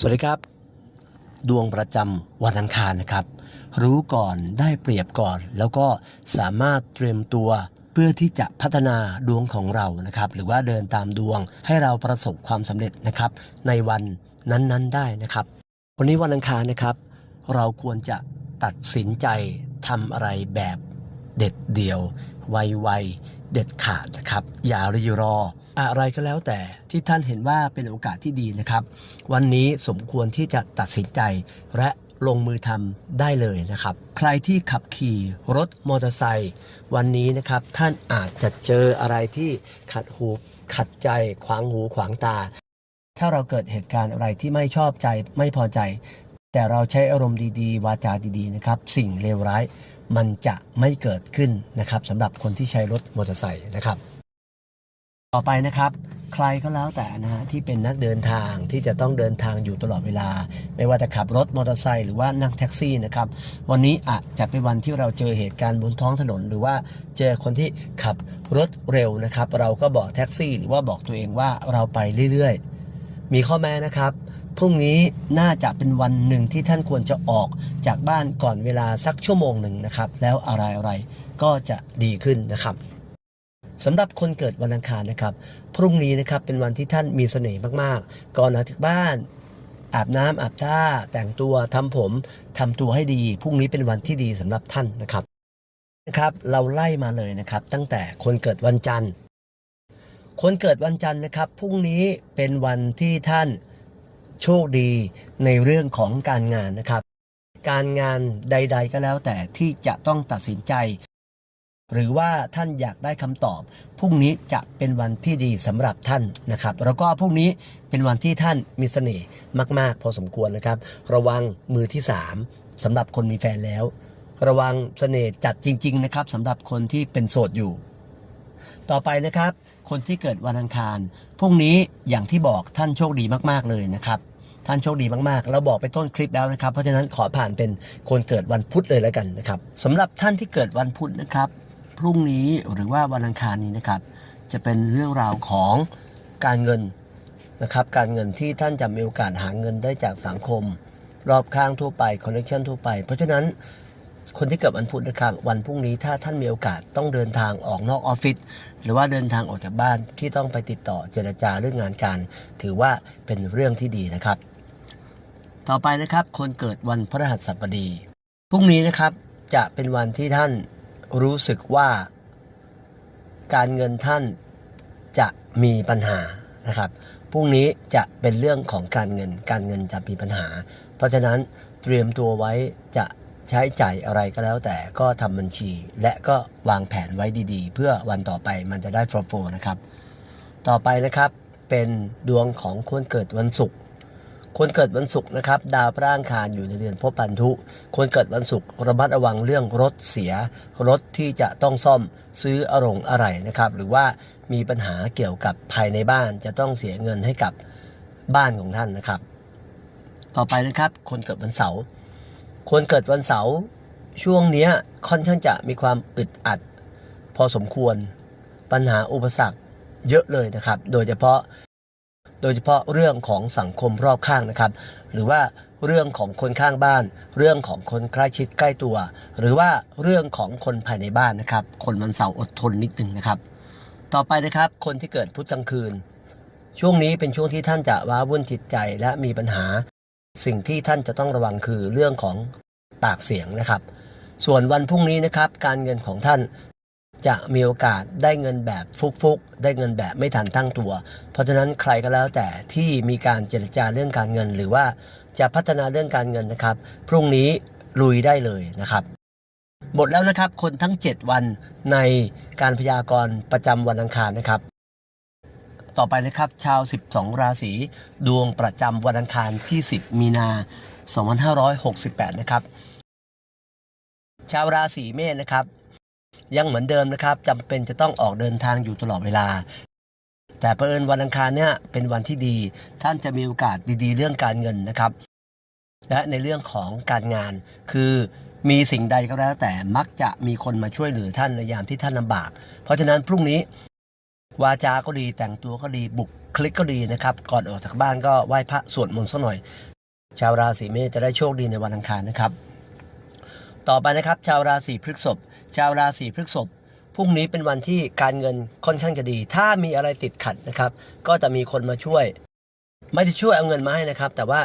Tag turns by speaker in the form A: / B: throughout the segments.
A: สวัสดีครับ ดวงประจำวันอังคารนะครับ รู้ก่อนได้เปรียบก่อน แล้วก็สามารถเตรียมตัวเพื่อที่จะพัฒนาดวงของเรานะครับ หรือว่าเดินตามดวงให้เราประสบความสำเร็จนะครับ ในวันนั้นๆได้นะครับ วันนี้วันอังคารนะครับ เราควรจะตัดสินใจทำอะไรแบบเด็ดเดี่ยวไวๆ เด็ดขาดนะครับ อย่ารีรอ อะไรก็แล้วแต่ที่ท่านเห็นว่าเป็นโอกาสที่ดีนะครับ วันนี้สมควรที่จะตัดสินใจและลงมือทำได้เลยนะครับ ใครที่ขับขี่รถมอเตอร์ไซค์วันนี้นะครับ ท่านอาจจะเจออะไรที่ขัดหูขัดใจขวางหูขวางตา ถ้าเราเกิดเหตุการณ์อะไรที่ไม่ชอบใจไม่พอใจ แต่เราใช้อารมณ์ดีๆ วาจาดีๆนะครับ สิ่งเลวร้าย มันจะไม่เกิดขึ้นนะครับสำหรับคนที่ใช้รถมอเตอร์ไซค์นะครับ ต่อไปนะครับ ใครก็แล้วแต่นะฮะที่เป็นนักเดินทางที่จะต้องเดินทางอยู่ตลอดเวลา ไม่ว่าจะขับรถมอเตอร์ไซค์หรือว่านั่งแท็กซี่นะครับวันนี้อาจจะเป็นวันที่เราเจอเหตุการณ์บนท้องถนน หรือว่าเจอคนที่ขับรถเร็วนะครับ เราก็บอกแท็กซี่ หรือว่าบอกตัวเองว่าเราไปเรื่อยๆ มีข้อแม้นะครับ พรุ่งนี้น่าจะเป็นวันหนึ่งที่ท่านควรจะออกจากบ้านก่อนเวลาสักชั่วโมงหนึ่งนะครับ แล้วอะไรอะไรก็จะดีขึ้นนะครับสำหรับคนเกิดวันอังคารนะครับ พรุ่งนี้นะครับเป็นวันที่ท่านมีเสน่ห์มากๆ ก่อนออกจากบ้านอาบน้ำอาบท่าแต่งตัวทำผมทำตัวให้ดี พรุ่งนี้เป็นวันที่ดีสำหรับท่านนะครับนะครับ เราไล่มาเลยนะครับ ตั้งแต่คนเกิดวันจันทร์ คนเกิดวันจันทร์นะครับพรุ่งนี้เป็นวันที่ท่าน โชคดีในเรื่องของการงานนะครับ การงานใด ๆ ก็แล้วแต่ที่จะต้องตัดสินใจ หรือว่าท่านอยากได้คำตอบพรุ่งนี้จะเป็นวันที่ดีสำหรับท่านนะครับ แล้วก็พรุ่งนี้เป็นวันที่ท่านมีเสน่ห์มาก ๆ พอสมควรนะครับ ระวังมือที่สามสำหรับคนมีแฟนแล้ว ระวังเสน่ห์จัดจริง ๆ นะครับสำหรับคนที่เป็นโสดอยู่ ต่อไปนะครับ คนที่เกิดวันอังคารพรุ่งนี้อย่างที่บอกท่านโชคดีมากๆเลยนะครับ ท่านโชคดีมากๆ เราบอกไปต้นคลิปแล้วนะครับ เพราะฉะนั้นขอผ่านเป็นคนเกิดวันพุธเลยแล้วกันนะครับสำหรับท่านที่เกิดวันพุธนะครับ พรุ่งนี้หรือว่าวันอังคารนี้นะครับ จะเป็นเรื่องราวของการเงินนะครับ การเงินที่ท่านจะมีโอกาสหาเงินได้จากสังคม รอบข้างทั่วไปคอนเนคชั่นทั่วไป เพราะฉะนั้น คนที่เกิดวันพุธนะครับ วันพรุ่งนี้ถ้าท่านมีโอกาสต้องเดินทางออกนอกออฟฟิศหรือว่าเดินทางออกจากบ้านที่ต้องไปติดต่อเจรจาเรื่องงานการ ถือว่าเป็นเรื่องที่ดีนะครับ ต่อไปนะครับ คนเกิดวันพฤหัสบดีพรุ่งนี้นะครับจะเป็นวันที่ท่านรู้สึกว่าการเงินท่านจะมีปัญหานะครับ พรุ่งนี้จะเป็นเรื่องของการเงิน การเงินจะมีปัญหา เพราะฉะนั้นเตรียมตัวไว้จะ ใช้จ่ายอะไรก็แล้วแต่ก็ทำบัญชี และก็วางแผนไว้ดีๆ เพื่อวันต่อไปมันจะได้โฟล์โฟนะครับ ต่อไปนะครับเป็นดวงของคนเกิดวันศุกร์คนเกิดวันศุกร์นะครับ ดาวพระอังคารอยู่ในเดือนพบปันธุคนเกิดวันศุกร์ระมัดระวังเรื่องรถเสีย รถที่จะต้องซ่อมซื้ออรงอะไรนะครับ หรือว่ามีปัญหาเกี่ยวกับภายในบ้านจะต้องเสียเงินให้กับบ้านของท่านนะครับ ต่อไปนะครับ คนเกิดวันเสาร์ คนเกิดวันเสาร์ช่วงนี้ค่อนข้างจะมีความอึดอัด พอสมควรปัญหาอุปสรรคเยอะเลยนะครับ โดยเฉพาะ โดยเฉพาะเรื่องของสังคมรอบข้างนะครับ หรือว่าเรื่องของคนข้างบ้าน เรื่องของคนใกล้ชิดใกล้ตัว หรือว่าเรื่องของคนภายในบ้านนะครับ คนวันเสาร์อดทนนิดนึงนะครับ ต่อไปนะครับคนที่เกิดพุธกลางคืน ช่วงนี้เป็นช่วงที่ท่านจะว้าวุ่นจิตใจและมีปัญหา สิ่งที่ท่านจะต้องระวังคือเรื่องของปากเสียงนะครับ ส่วนวันพรุ่งนี้นะครับ การเงินของท่านจะมีโอกาสได้เงินแบบฟุกๆ ได้เงินแบบไม่ทันตั้งตัว เพราะฉะนั้นใครก็แล้วแต่ที่มีการเจรจาเรื่องการเงิน หรือว่าจะพัฒนาเรื่องการเงินนะครับ พรุ่งนี้ลุยได้เลยนะครับ หมดแล้วนะครับคนทั้ง 7 วันในการพยากรณ์ประจำวันอังคารนะครับ ต่อไปนะครับ ชาว 12 ราศีดวงประจำวันอังคารที่ 10 มีนา 2568 นะครับ ชาวราศีเมษนะครับ ยังเหมือนเดิมนะครับจำเป็นจะต้องออกเดินทางอยู่ตลอดเวลา แต่เผอิญวันอังคารเนี่ยเป็นวันที่ดี ท่านจะมีโอกาสดีๆ เรื่องการเงินนะครับ และในเรื่องของการงานคือมีสิ่งใดก็แล้วแต่มักจะมีคนมาช่วยเหลือท่านในยามที่ท่านลำบาก เพราะฉะนั้นพรุ่งนี้ วาจาก็ดีแต่งตัวก็ดีบุกคลิกก็ดีนะครับ ก่อนออกจากบ้านก็ไหว้พระสวดมนต์สักหน่อย ชาวราศีเมษจะได้โชคดีในวันอังคารนะครับ ต่อไปนะครับชาวราศีพฤษภชาวราศีพฤษภพรุ่งนี้เป็นวันที่การเงินค่อนข้างจะดี ถ้ามีอะไรติดขัดนะครับ ก็จะมีคนมาช่วย ไม่ได้ช่วยเอาเงินมาให้นะครับ แต่ว่า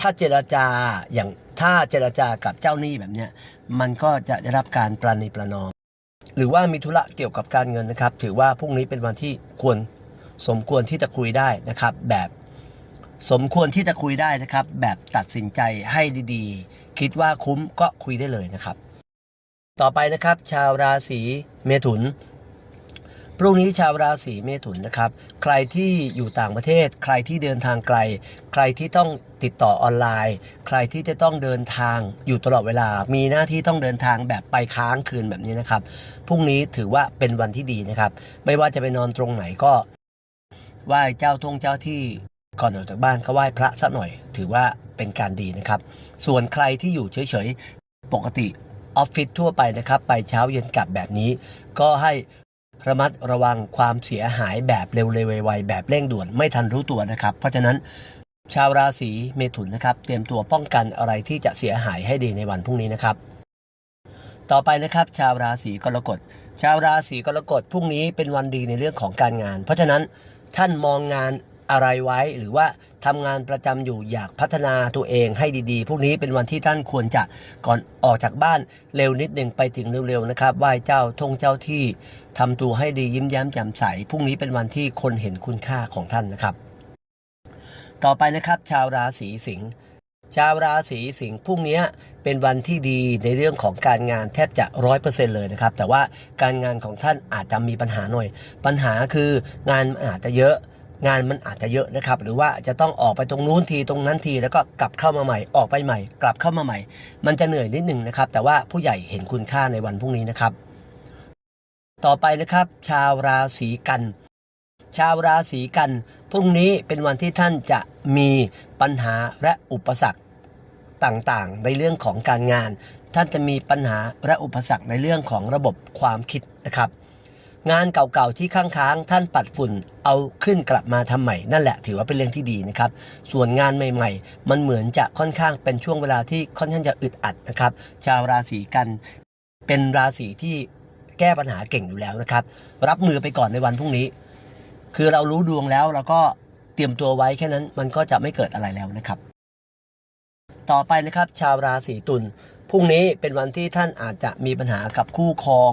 A: ถ้าเจรจาอย่างถ้าเจรจากับเจ้าหนี้แบบเนี้ยมันก็จะได้รับการประนีประนอม หรือว่ามีธุระเกี่ยวกับการเงินนะครับ ถือว่าพรุ่งนี้เป็นวันที่ควรสมควรที่จะคุยได้นะครับ แบบสมควรที่จะคุยได้นะครับ แบบตัดสินใจให้ดีๆ คิดว่าคุ้มก็คุยได้เลยนะครับ ต่อไปนะครับ ชาวราศีเมถุน พรุ่งนี้ชาวราศีเมถุนนะครับ ใครที่อยู่ต่างประเทศ ใครที่เดินทางไกล ใครที่ต้องติดต่อออนไลน์ ใครที่จะต้องเดินทางอยู่ตลอดเวลา มีหน้าที่ต้องเดินทางแบบไปค้างคืนแบบนี้นะครับ พรุ่งนี้ถือว่าเป็นวันที่ดีนะครับ ไม่ว่าจะไปนอนตรงไหนก็ไหว้เจ้าทงเจ้าที่ก่อนออกจากบ้านก็ไหว้พระสักหน่อย ถือว่าเป็นการดีนะครับ ส่วนใครที่อยู่เฉยๆ ปกติออฟฟิศทั่วไปนะครับ ไปเช้าเย็นกลับแบบนี้ ก็ให้ ระมัดระวังความเสียหายแบบเร็วๆไวแบบเร่งด่วนไม่ทันรู้ตัวนะครับ เพราะฉะนั้นชาวราศีเมถุนนะครับ เตรียมตัวป้องกันอะไรที่จะเสียหายให้ดีในวันพรุ่งนี้นะครับ ต่อไปนะครับ ชาวราศีกรกฎ ชาวราศีกรกฎพรุ่งนี้เป็นวันดีในเรื่องของการงาน เพราะฉะนั้นท่านมองงานอะไรไว้หรือว่า ทำงานประจำอยู่อยากพัฒนาตัวเองให้ดีๆพรุ่งนี้เป็นวันที่ท่านควรจะก่อนออกจากบ้านเร็วนิดหนึ่งไปถึงเร็วๆนะครับไหว้เจ้าทงเจ้าที่ทำตัวให้ดียิ้มแย้มแจ่มใสพรุ่งนี้เป็นวันที่คนเห็นคุณค่าของท่านนะครับ ต่อไปนะครับ ชาวราศีสิงห์ชาวราศีสิงห์พรุ่งนี้เป็นวันที่ดีในเรื่องของการงานแทบจะร้อยเปอร์เซ็นเลยนะครับ แต่ว่าการงานของท่านอาจจะมีปัญหาหน่อย ปัญหาคืองานอาจจะเยอะ งานมันอาจจะเยอะนะครับ หรือว่าจะต้องออกไปตรงนู้นทีตรงนั้นที แล้วก็กลับเข้ามาใหม่ออกไปใหม่ กลับเข้ามาใหม่ มันจะเหนื่อยนิดหนึ่งนะครับ แต่ว่าผู้ใหญ่เห็นคุณค่าในวันพรุ่งนี้นะครับ ต่อไปนะครับ ชาวราศีกันชาวราศีกันพรุ่งนี้เป็นวันที่ท่านจะมีปัญหาและอุปสรรคต่างๆ ในเรื่องของการงาน ท่านจะมีปัญหาและอุปสรรคในเรื่องของระบบความคิดนะครับ งานเก่าๆที่ค้างๆท่านปัดฝุ่นเอาขึ้นกลับมาทำใหม่นั่นแหละถือว่าเป็นเรื่องที่ดีนะครับ ส่วนงานใหม่ๆ มันเหมือนจะค่อนข้างเป็นช่วงเวลาที่ค่อนข้างจะอึดอัดนะครับ ชาวราศีกัน เป็นราศีที่แก้ปัญหาเก่งอยู่แล้วนะครับ รับมือไปก่อนในวันพรุ่งนี้ คือเรารู้ดวงแล้วเราก็เตรียมตัวไว้แค่นั้นมันก็จะไม่เกิดอะไรแล้วนะครับ ต่อไปนะครับ ชาวราศีตุลพรุ่งนี้เป็นวันที่ท่านอาจจะมีปัญหากับคู่ครอง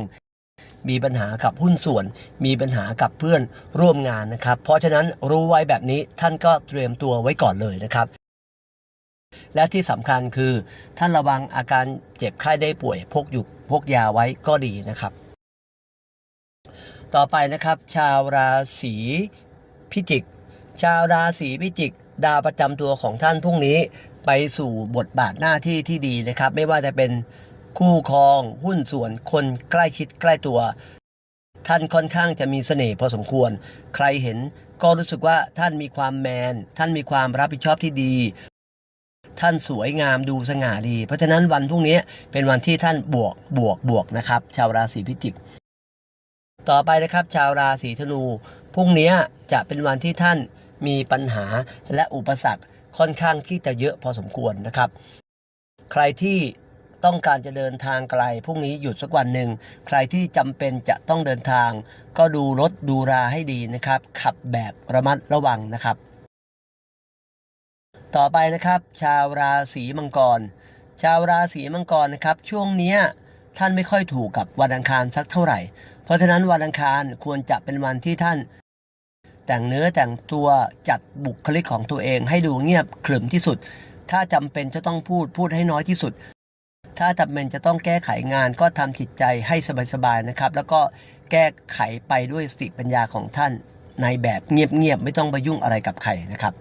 A: มีปัญหากับหุ้นส่วน มีปัญหากับเพื่อนร่วมงานนะครับ เพราะฉะนั้นรู้ไว้แบบนี้ท่านก็เตรียมตัวไว้ก่อนเลยนะครับและที่สำคัญคือ ท่านระวังอาการเจ็บไข้ได้ป่วยพกอยู่พกยาไว้ก็ดีนะครับ ต่อไปนะครับ ชาวราศีพิจิก ชาวราศีพิจิก ดาวประจำตัวของท่านพรุ่งนี้ไปสู่บทบาทหน้าที่ที่ดีนะครับ ไม่ว่าจะเป็น คู่ครอง หุ้นส่วนคนใกล้ชิดใกล้ตัว ท่านค่อนข้างจะมีเสน่ห์พอสมควร ใครเห็นก็รู้สึกว่าท่านมีความแมน ท่านมีความรับผิดชอบที่ดี ท่านสวยงามดูสง่าดี เพราะฉะนั้นวันพรุ่งนี้เป็นวันที่ท่านบวกบวกบวกนะครับ ชาวราศีพิจิก ต่อไปนะครับ ชาวราศีธนูพรุ่งนี้จะเป็นวันที่ท่านมีปัญหาและอุปสรรคค่อนข้างที่จะเยอะพอสมควรนะครับ ใครที่ ต้องการจะเดินทางไกลพรุ่งนี้หยุดสักวันหนึ่งใครที่จำเป็นจะต้องเดินทาง ก็ดูรถดูราให้ดีนะครับ ขับแบบระมัดระวังนะครับ ต่อไปนะครับ ชาวราศีมังกร ชาวราศีมังกรนะครับ ช่วงเนี้ยท่านไม่ค่อยถูกกับวันอังคารสักเท่าไหร่ เพราะฉะนั้นวันอังคารควรจะเป็นวันที่ท่านแต่งเนื้อแต่งตัวจัดบุคลิกของตัวเองให้ดูเงียบขรึมที่สุด ถ้าจำเป็นจะต้องพูดพูดให้น้อยที่สุด ถ้าจำเป็นจะต้องแก้ไขงานก็ทำจิตใจให้สบายๆนะครับ แล้วก็แก้ไขไปด้วยสติปัญญาของท่าน ในแบบเงียบๆไม่ต้องไปยุ่งอะไรกับใครนะครับ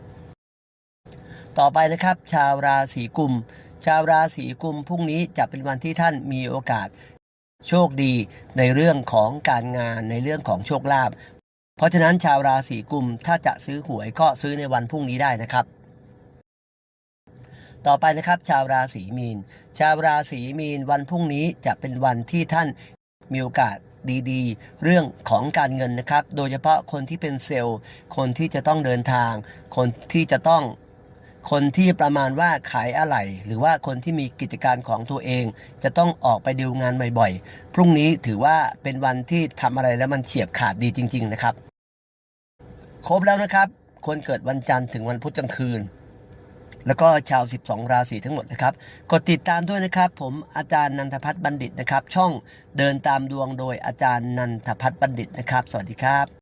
A: ต่อไปนะครับ ชาวราศีกุม ชาวราศีกุมพรุ่งนี้จะเป็นวันที่ท่านมีโอกาส โชคดีในเรื่องของการงานในเรื่องของโชคลาภเพราะฉะนั้นชาวราศีกุมถ้าจะซื้อหวยก็ซื้อในวันพรุ่งนี้ได้นะครับ ต่อไปนะครับ ชาวราศีมีน ชาวราศีมีนวันพรุ่งนี้จะเป็นวันที่ท่านมีโอกาสดีๆ เรื่องของการเงินนะครับ โดยเฉพาะคนที่เป็นเซลล์ คนที่จะต้องเดินทาง คนที่จะต้องคนที่ประมาณว่าขายอะไหล่หรือว่าคนที่มีกิจการของตัวเอง จะต้องออกไปดีลงานบ่อยๆ พรุ่งนี้ถือว่าเป็นวันที่ทำอะไรแล้วมันเฉียบขาดดีจริง ๆ นะครับ ครบแล้วนะครับ คนเกิดวันจันทร์ถึงวันพุธกลางคืน แล้วก็ชาว 12 ราศีทั้งหมดนะครับ กดติดตามด้วยนะครับ ผมอาจารย์นันทพัฒน์บัณฑิตนะครับ ช่องเดินตามดวงโดยอาจารย์นันทพัฒน์บัณฑิตนะครับ สวัสดีครับ